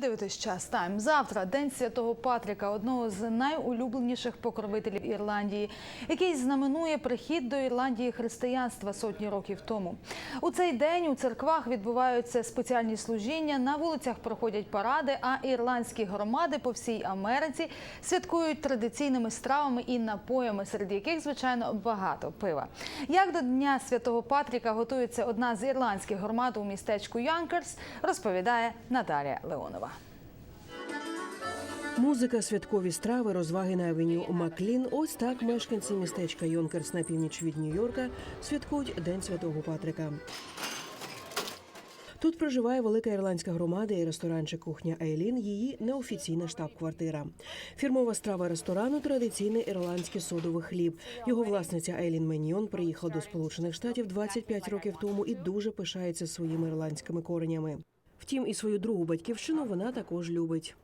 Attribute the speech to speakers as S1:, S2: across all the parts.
S1: дивитесь час тайм. Завтра день святого Патріка, одного з найулюбленіших покровителів Ірландії, який знаменує прихід до Ірландії християнства сотні років тому. У цей день у церквах відбуваються спеціальні служіння, на вулицях проходять паради, а ірландські громади по всій Америці святкують традиційними стравами і напоями, серед яких, звичайно, багато пива. Як до Дня святого Патріка готується одна з ірландських громад у містечку Янкерс, розповідає Наталія Леонова.
S2: Музика, святкові страви, розваги на авеню Маклін. Ось так мешканці містечка Йонкерс на північ від Нью-Йорка святкують День Святого Патрика. Тут проживає велика ірландська громада і ресторанчик кухня Ейлін. Її неофіційна штаб-квартира. Фірмова страва ресторану традиційний ірландський содовий хліб. Його власниця Ейлін Меньйон приїхала до Сполучених Штатів 25 років тому і дуже пишається своїми ірландськими коренями. Втім, і свою другу батьківщину вона також любить.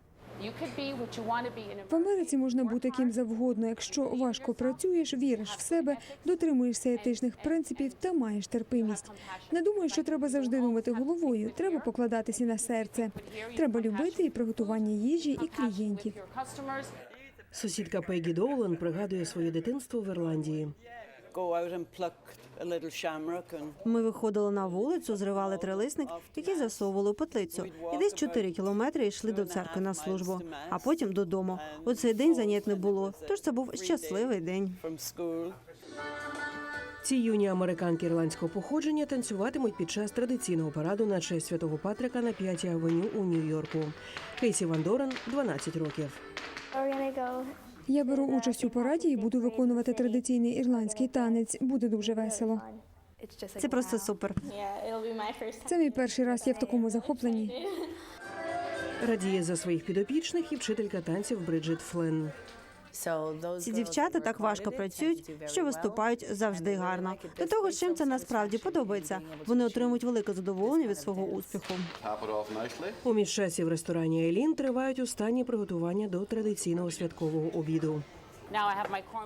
S3: You could be what you want to be in a
S4: В Америці можна бути ким завгодно, якщо важко працюєш, віриш в себе, дотримуєшся етичних принципів та маєш терпимість. Не думаю, що треба завжди думати головою. Треба покладатися на серце. Треба любити і приготування їжі, і клієнтів.
S3: your.
S2: Сусідка Пегі Доулан пригадує своє дитинство в Ірландії.
S5: Go out and pluck a little shamrock and
S6: Ми виходили на вулицю, зривали трилисник, який засовували у петлицю, і десь 4 кілометри йшли до церкви на службу, а потім додому. У цей день занять не було, тож це був щасливий день.
S2: Ці юні американки ірландського походження танцюватимуть під час традиційного параду на честь святого Патрика на 5-й авеню у Нью-Йорку. Кейсі Ван Дорен, 12 років.
S4: Я беру участь у параді і буду виконувати традиційний ірландський танець. Буде дуже весело.
S6: Це просто супер.
S4: Це мій перший раз. Я в такому захопленні.
S2: Радіє за своїх підопічних і вчителька танців Бриджит Фленн.
S6: Ці дівчата так важко працюють, що виступають завжди гарно. До того чим це насправді подобається. Вони отримують велике задоволення від свого успіху.
S2: У міжчасі в ресторані Ейлін тривають останні приготування до традиційного святкового обіду.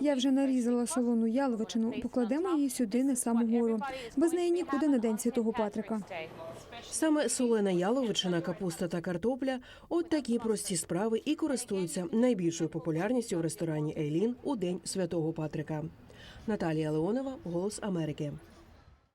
S4: Я вже нарізала солону яловичину. Покладемо її сюди на саму гору. Без неї нікуди на день святого Патрика.
S2: Саме солена яловичина, капуста та картопля от такі прості справи і користуються найбільшою популярністю в ресторані Ейлін у день святого Патрика. Наталія Леонова, Голос Америки.